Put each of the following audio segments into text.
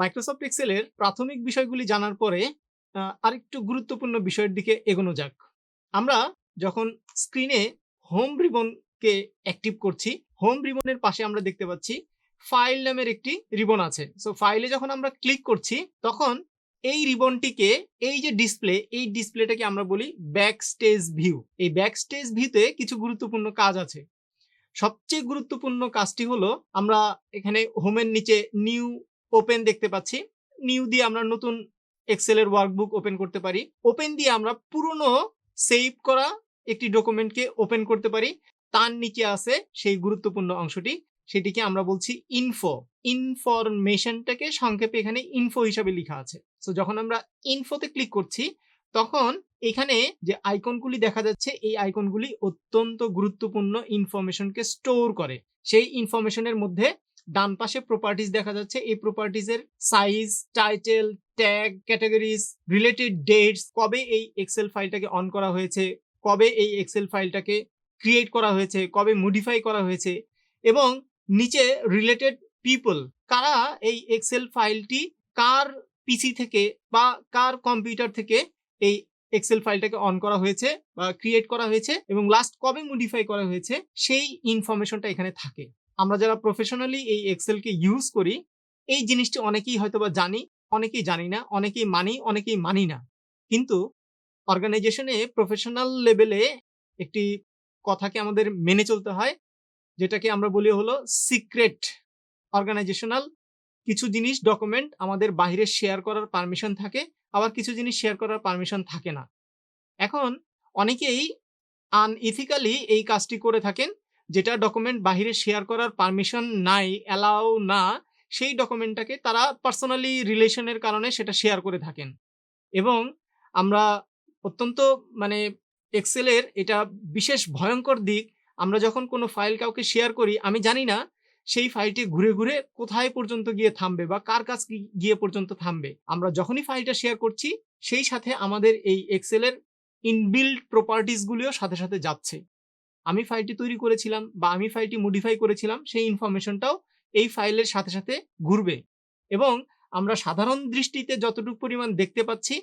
Microsoft এক্সেলের প্রাথমিক বিষয়গুলি জানার পরে আরেকটু গুরুত্বপূর্ণ বিষয়ের দিকে এগোনো যাক। আমরা যখন স্ক্রিনে হোম রিবনকে অ্যাক্টিভ করছি, হোম রিবনের পাশে আমরা দেখতে পাচ্ছি ফাইল নামের একটি রিবন আছে। সো ফাইলে যখন আমরা ক্লিক করছি তখন এই রিবনটিকে এই যে ডিসপ্লে, এই ডিসপ্লেটাকে আমরা বলি ব্যাক স্টেজ ভিউ। এই ব্যাকস্টেজ ভিউতে কিছু গুরুত্বপূর্ণ কাজ আছে। সবচেয়ে গুরুত্বপূর্ণ কাজটি হলো আমরা এখানে হোমের নিচে নিউ ওপেন দেখতে পাচ্ছি। নিউ দিয়ে আমরা নতুন এক্সেলের ওয়ার্কবুক ওপেন করতে পারি। ওপেন দিয়ে আমরা পুরনো সেভ করা একটি ডকুমেন্টকে ওপেন করতে পারি। তার নিচে আছে সেই গুরুত্বপূর্ণ অংশটি। সেটিকে আমরা বলছি ইনফো। ইনফরমেশনটাকে সংক্ষেপে এখানে ইনফো হিসাবে লিখা আছে। সো যখন আমরা ইনফোতে ক্লিক করছি, তখন এখানে যে আইকনগুলি দেখা যাচ্ছে, এই আইকনগুলি অত্যন্ত গুরুত্বপূর্ণ ইনফরমেশনকে স্টোর করে। সেই ইনফরমেশনের মধ্যে ডান পাশে প্রপার্টিজ দেখা যাচ্ছে। এই প্রপার্টিজের size, title, tag, categories related dates, কবে এই এক্সেল ফাইলটাকে অন করা হয়েছে, কবে এই এক্সেল ফাইলটাকে ক্রিয়েট করা হয়েছে, কবে মডিফাই করা হয়েছে এবং নিচে রিলেটেড পিপল কারা এই এক্সেল ফাইলটি কার পিসি থেকে বা কার কম্পিউটার থেকে এই এক্সেল ফাইলটাকে অন করা হয়েছে বা ক্রিয়েট করা হয়েছে এবং লাস্ট কবে মডিফাই করা হয়েছে সেই ইনফরমেশনটা এখানে থাকে। আমরা যারা প্রফেশনালি এই এক্সেলকে ইউজ করি এই জিনিসটি অনেকেই হয়তোবা জানি, অনেকেই জানি না, অনেকেই মানি, অনেকেই মানি না। কিন্তু অর্গানাইজেশনে প্রফেশনাল লেভেলে একটি কথাকে আমাদের মেনে চলতে হয়। যেটাকে আমরা বলি হলো সিক্রেট। অর্গানাইজেশনাল কিছু জিনিস ডকুমেন্ট আমাদের বাহিরে শেয়ার করার পারমিশন থাকে। আবার কিছু জিনিস শেয়ার করার পারমিশন থাকে না। এখন অনেকেই আনইথিক্যালি এই কাজটি করে থাকেন। যেটা ডকুমেন্ট বাহিরে শেয়ার করার পারমিশন নাই, অ্যালাও না, সেই ডকুমেন্টটাকে তারা পার্সোনালি রিলেশনের কারণে সেটা শেয়ার করে থাকেন। এবং আমরা অত্যন্ত মানে এক্সেলের এটা বিশেষ ভয়ঙ্কর দিক আমরা যখন কোনো ফাইল কাউকে শেয়ার করি আমি জানি না সেই ফাইলটি ঘুরে, ঘুরে কোথায় পর্যন্ত গিয়ে থামবে বা কার কাছ গিয়ে পর্যন্ত থামবে। আমরা যখনই ফাইলটা শেয়ার করছি সেই সাথে আমাদের এই এক্সেলের ইনবিল্ড প্রপার্টিজ গুলিও সাথে, সাথে যাচ্ছে। আমি ফাইলটি তৈরি করেছিলাম বা আমি ফাইলটি মডিফাই করেছিলাম সেই ইনফরমেশনটাও এই ফাইলের সাথে, সাথে ঘুরবে। এবং আমরা সাধারণ দৃষ্টিতে যতটুকু পরিমাণ দেখতে পাচ্ছি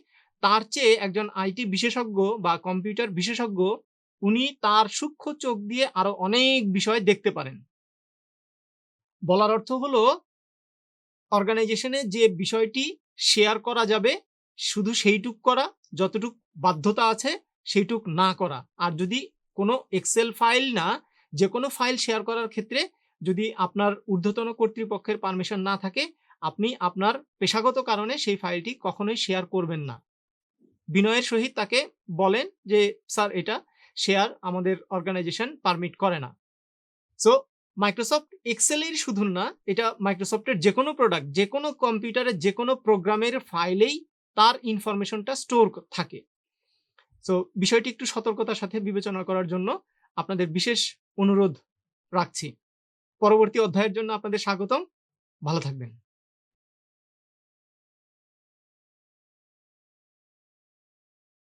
তার চেয়ে একজন আইটি বিশেষজ্ঞ বা কম্পিউটার বিশেষজ্ঞ উনি তার সূক্ষ্ম চোখ দিয়ে আরও অনেক বিষয় দেখতে পারেন। বলার অর্থ হলো অর্গানাইজেশনে যে বিষয়টি শেয়ার করা যাবে শুধু সেইটুক করা, যতটুক বাধ্যতা আছে সেইটুক না করা। আর যদি কোনো এক্সেল ফাইল না যে কোনো ফাইল শেয়ার করার ক্ষেত্রে যদি আপনার ঊর্ধ্বতন কর্তৃপক্ষের পারমিশন না থাকে আপনি আপনার পেশাগত কারণে সেই ফাইলটি কখনোই শেয়ার করবেন না। বিনয়ের সহিত তাকে বলেন যে স্যার এটা শেয়ার আমাদের অর্গানাইজেশন পারমিট করে না। সো মাইক্রোসফট এক্সেলেরই শুধু না এটা মাইক্রোসফটের যেকোনো প্রোডাক্ট, যেকোনো কম্পিউটারের যেকোনো প্রোগ্রামের ফাইলেই তার ইনফরমেশনটা স্টোর থাকে। সো বিষয়টি একটু সতর্কতার সাথে বিবেচনা করার জন্য আপনাদের বিশেষ অনুরোধ রাখছি। পরবর্তী অধ্যায়ের জন্য আপনাদের স্বাগতম। ভালো থাকবেন।